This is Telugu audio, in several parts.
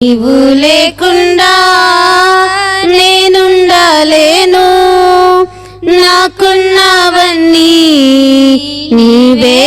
నీవు లేకుండా నేనుండలేను. నాకున్నావన్నీ నీవే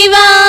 ティ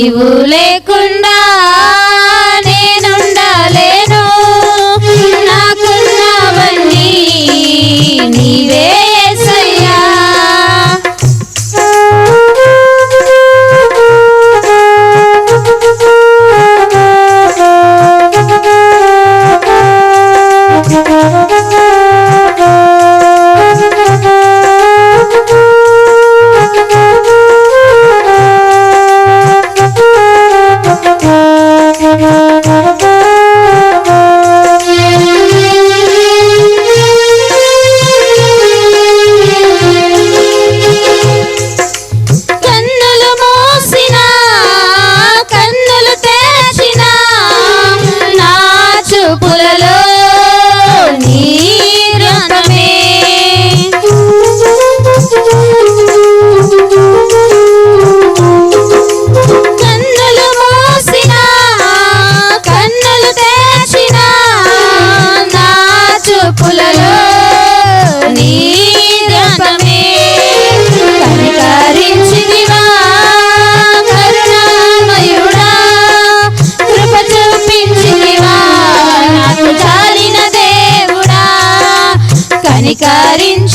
నీవు నాకు చాలిన